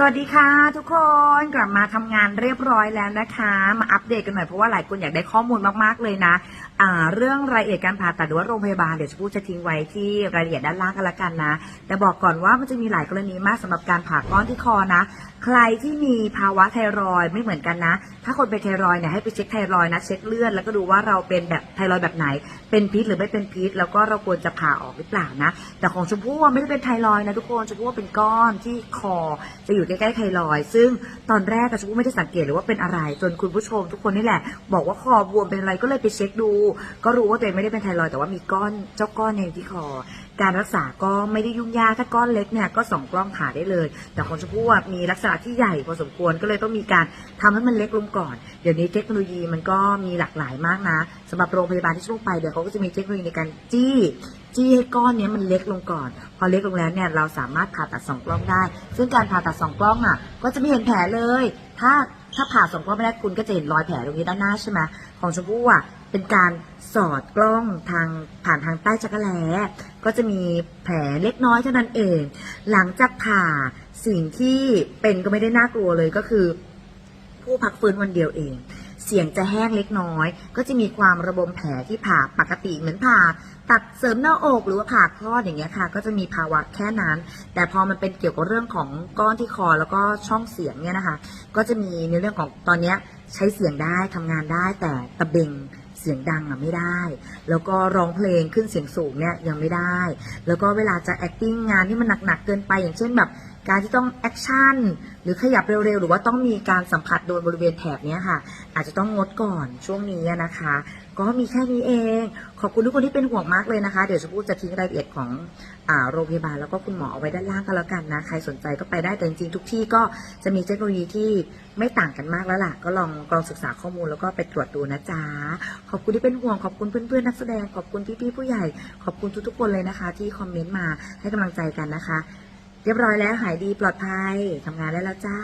สวัสดีค่ะทุกคนกลับมาทำงานเรียบร้อยแล้วนะคะ มาอัปเดตกันหน่อยเพราะว่าหลายคนอยากได้ข้อมูลมากๆเลยนะเรื่องรายละเอียดการผ่าตัดหรือว่าโรงพยาบาลเดี๋ยวชมพู่จะทิ้งไว้ที่รายละเอียดด้านล่างกันละกันนะ แต่บอกก่อนว่ามันจะมีหลายกรณีมากสำหรับการผ่าก้อนที่คอนะ ใครที่มีภาวะไทรอยไม่เหมือนกันนะ ถ้าคนเป็นไทรอยเนี่ยให้ไปเช็คไทรอยนะเช็คเลือดแล้วก็ดูว่าเราเป็นแบบไทรอยแบบไหน เป็นพิษหรือไม่เป็นพิษ แล้วก็เราควรจะผ่าออกหรือเปล่านะ แต่ของชมพู่ไม่ได้เป็นไทรอยนะทุกคนชมพู่เป็นก้อนที่คอจะอยู่ใกล้ๆไทรอยด์ซึ่งตอนแรกอะชมพู่ไม่ได้สังเกตเลยว่าเป็นอะไร จนคุณผู้ชมทุกคนนี่แหละ บอกว่าคอบวมเป็นอะไรก็เลยไปเช็คดู ก็รู้ว่าตัวเองไม่ได้เป็นไทรอยด์แต่ว่ามีก้อนเจ้าก้อนในที่คอ การรักษาก็ไม่ได้ยุ่งยากถ้าก้อนเล็กเนี่ยก็ส่องกล้องผ่าได้เลย แต่ของชมพู่อะมีลักษณะที่ใหญ่พอสมควรก็เลยต้องมีการทำให้มันเล็กลงก่อน เดี๋ยวนี้เทคโนโลยีมันก็มีหลากหลายมากนะสำหรับโรงพยาบาลที่ชมพู่ไปเดี๋ยวเขาก็จะมีเทคโนโลยีในการจี้จี้ให้ก้อนเนี้ยมันเล็กลงก่อน พอเล็กลงแล้วเนี่ยเราสามารถผ่าตัดสองกล้องได้ ซึ่งการผ่าตัดสองกล้องอะ ก็จะไม่เห็นแผลเลย ถ้าถ้าผ่าสองกล้องไม่ได้คุณก็จะเห็นรอยแผลตรงนี้ด้านหน้าใช่ไหมของชมพู่อะเป็นการสอดกล้องทางผ่านทางใต้จักรแล้ก็จะมีแผลเล็กน้อยเท่านั้นเอง หลังจากผ่าสิ่งที่เป็นก็ไม่ได้น่ากลัวเลยก็คือ ผู้พักฟื้นวันเดียวเอง เสียงจะแห้งเล็กน้อย ก็จะมีความระบมแผลที่ผ่าปกติเหมือนผ่า ตัดเสริมหน้าอกหรือว่าผ่าคลอดอย่างเงี้ยค่ะ ก็จะมีภาวะแค่นั้น แต่พอมันเป็นเกี่ยวกับเรื่องของก้อนที่คอแล้วก็ช่องเสียงเนี่ยนะคะ ก็จะมีในเรื่องของตอนเนี้ยใช้เสียงได้ทำงานได้แต่ตะเบงเสียงดังอะไม่ได้ แล้วก็ร้องเพลงขึ้นเสียงสูงเนี่ยยังไม่ได้ แล้วก็เวลาจะ acting งานที่มันหนักๆเกินไป อย่างเช่นแบบ การที่ต้องแอคชั่นหรือขยับเร็วๆ หรือว่าต้องมีการสัมผัสโดนบริเวณแถบนี้ค่ะ อาจจะต้องงดก่อนช่วงนี้นะคะ ก็มีแค่นี้เอง ขอบคุณทุกคนที่เป็นห่วงมากเลยนะคะ เดี๋ยวชมพู่จะทิ้งรายละเอียดของอโรงพยาบาลแล้วก็คุณหมอเอาไว้ด้านล่างก็แล้วกันนะใครสนใจก็ไปได้แต่จริงๆทุกที่ก็จะมีเทคโนโลยีที่ไม่ต่างกันมากแล้วล่ะ ก็ลองลองศึกษาข้อมูลแล้วก็ไปตรวจดูนะจ๊ะขอบคุณที่เป็นห่วงขอบคุณเพื่อนๆนักแสดงขอบคุณพี่ๆผู้ใหญ่ ขอบคุณทุกๆคนเลยนะคะ ที่คอมเมนต์มาให้กำลังใจกันนะคะ เรียบร้อยแล้วหายดีปลอดภัยทำงานได้แล้วจ้า